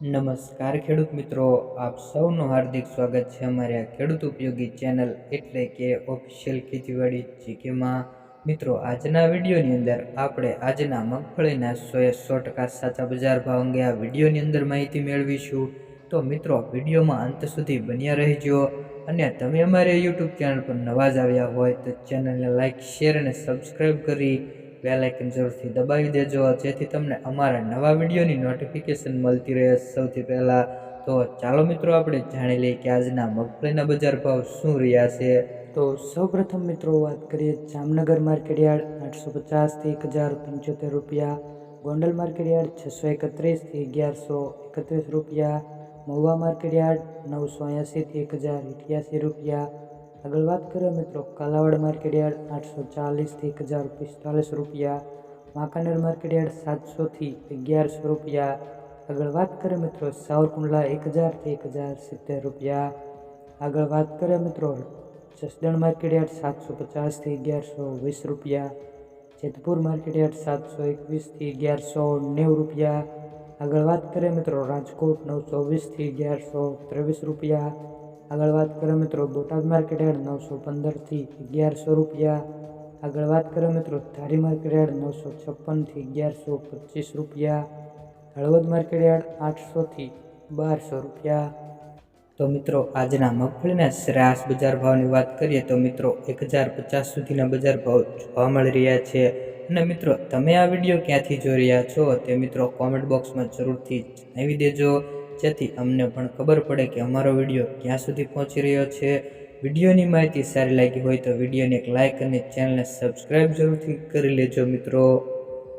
નમસ્કાર ખેડૂત મિત્રો, આપ સૌનું હાર્દિક સ્વાગત છે અમારી આ ખેડૂત ઉપયોગી ચેનલ એટલે કે ઓફિશિયલ ખેતીવાડી જીકેમાં. મિત્રો, આજના વિડીયોની અંદર આપણે આજના મગફળીના સોએ સો ટકા સાચા બજાર ભાવ અંગે આ વિડીયોની અંદર માહિતી મેળવીશું. તો મિત્રો, વિડીયોમાં અંત સુધી બન્યા રહેજો અને તમે અમારે યુટ્યુબ ચેનલ પર નવા જ આવ્યા હોય તો ચેનલને લાઇક શેર અને સબસ્ક્રાઈબ કરી બેલ આઇકન જરૂરથી દબાવી દેજો. જેથી તમને અમારા નવા વિડીયોની નોટિફિકેશન મળતી રહે. સૌથી પહેલાં તો ચાલો મિત્રો આપણે જાણી લઈએ કે આજના મગફળીના બજાર ભાવ શું રહ્યા છે. તો સૌપ્રથમ મિત્રો વાત કરીએ જામનગર માર્કેટયાર્ડ આઠસો પચાસથી એક હજાર પંચોતેર રૂપિયા. ગોંડલ માર્કેટયાર્ડ છસો એકત્રીસથી અગિયારસો એકત્રીસ રૂપિયા. મહુવા માર્કેટયાર્ડ નવસો એંસીથી એક હજાર અઠ્યાસી રૂપિયા. આગળ વાત કરીએ મિત્રો, કાલાવાડ માર્કેટયાર્ડ આઠસો ચાલીસથી એક હજાર પિસ્તાલીસ રૂપિયા વાંકાનેર માર્કેટયાર્ડ સાતસોથી અગિયારસો રૂપિયા. આગળ વાત કરીએ મિત્રો, સાવરકુંડલા એક હજારથી એક હજાર સિત્તેર રૂપિયા. આગળ વાત કરીએ મિત્રો, જસદણ માર્કેટયાર્ડ સાતસો પચાસથી અગિયારસો વીસ રૂપિયા. જેતપુર માર્કેટયાર્ડ સાતસો એકવીસથી અગિયારસો નેવું રૂપિયા. આગળ વાત કરીએ મિત્રો, રાજકોટ નવસો વીસથી અગિયારસો ત્રેવીસ રૂપિયા. આગળ વાત કરો મિત્રો, બોટાદ માર્કેટ યાર્ડ નવસો પંદરથી અગિયારસો રૂપિયા. આગળ વાત કરો મિત્રો, ધારી માર્કેટ યાર્ડ નવસો છપ્પનથી અગિયારસો પચીસ રૂપિયા. હળવદ માર્કેટ યાર્ડ આઠસોથી બારસો રૂપિયા. તો મિત્રો, આજના મગફળીના શ્રાસ બજાર ભાવની વાત કરીએ તો મિત્રો, એક હજાર પચાસ સુધીના બજાર ભાવ જોવા મળી રહ્યા છે. અને મિત્રો, તમે આ વીડિયો ક્યાંથી જોઈ રહ્યા છો તે મિત્રો કોમેન્ટ બોક્સમાં જરૂરથી જણાવી દેજો. જેથી અમને પણ ખબર પડે કે અમારો વીડિયો ક્યાં સુધી પહોંચી રહ્યો છે. વિડીયોની માહિતી સારી લાગી હોય તો વિડીયોને એક લાઇક અને ચેનલને સબસ્ક્રાઈબ જરૂરથી કરી લેજો મિત્રો.